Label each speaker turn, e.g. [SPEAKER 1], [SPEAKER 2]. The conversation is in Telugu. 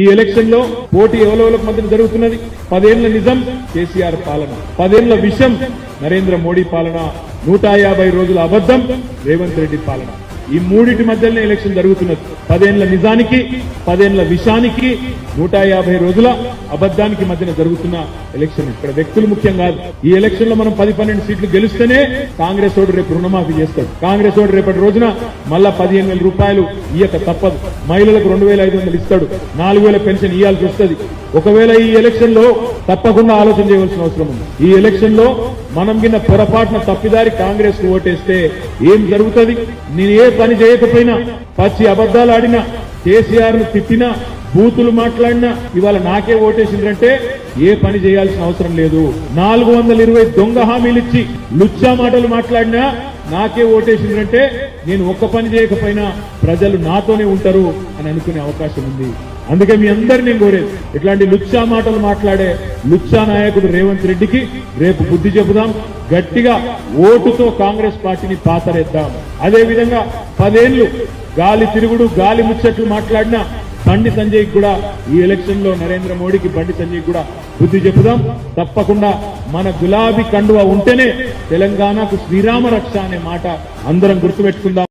[SPEAKER 1] ఈ ఎలక్షన్లో పోటీ ఎవరెవరికి మధ్య జరుగుతున్నది. పదేళ్ళ నిజం కేసీఆర్ పాలన. పదేళ్ళ విషం నరేంద్ర మోడీ పాలన. నూట యాభై రోజుల అబద్ధం రేవంత్ రెడ్డి పాలన. ఈ మూడింటి మధ్యలోనే ఎలక్షన్ జరుగుతున్నది. పదేళ్ళ నిజానికి పదేళ్ళ విషానికి నూట యాభై రోజుల అబద్దానికి మధ్యన జరుగుతున్న ఎలక్షన్. ఇక్కడ వ్యక్తులు ముఖ్యం కాదు. ఈ ఎలక్షన్లో మనం పది పన్నెండు సీట్లు గెలిస్తేనే కాంగ్రెస్ ఓడు రేపు రుణమాఫీ చేస్తాడు. కాంగ్రెస్ ఓడు రేపటి రోజున మళ్ళా పదిహేను వేల రూపాయలు ఇయ్యక తప్పదు. మహిళలకు రెండు వేల ఐదు వందలు ఇస్తాడు. నాలుగు వేల పెన్షన్ ఇవ్వాల్సి వస్తుంది. ఒకవేళ ఈ ఎలక్షన్లో తప్పకుండా ఆలోచన చేయవలసిన అవసరం ఉంది. ఈ ఎలక్షన్లో మనం గిన్న పొరపాటున తప్పిదారి కాంగ్రెస్కు ఓటేస్తే ఏం జరుగుతుంది? నేను ఏ పని చేయకపోయినా పచ్చి అబద్దాలు ఆడినా కేసీఆర్ను తిట్టినా బూతులు మాట్లాడినా ఇవాళ నాకే ఓటేసిందంటే ఏ పని చేయాల్సిన అవసరం లేదు. నాలుగు వందల ఇరవై దొంగ హామీలు ఇచ్చి లుచ్చా మాటలు మాట్లాడినా నాకే ఓటేసిందంటే నేను ఒక్క పని చేయకపోయినా ప్రజలు నాతోనే ఉంటారు అని అనుకునే అవకాశం ఉంది. అందుకే మీ అందరినీ కోరేది ఇట్లాంటి లుచ్చా మాటలు మాట్లాడే లుచ్చా నాయకుడు రేవంత్ రెడ్డికి రేపు బుద్ధి చెబుదాం గట్టిగా ఓటుతో కాంగ్రెస్ పార్టీని పాతరేద్దాం. అదే విధంగా పదేళ్ళు గాలి తిరుగుడు గాలి ముచ్చట్లు మాట్లాడినా బండి సంజయ్ కూడా ఈ ఎలక్షన్లో నరేంద్ర మోడీకి బండి సంజయ్ కూడా బుద్ధి చెబుదాం. తప్పకుండా మన గులాబీ కండువ ఉంటేనే తెలంగాణకు శ్రీరామ రక్ష అనే మాట అందరం గుర్తుపెట్టుకుందాం.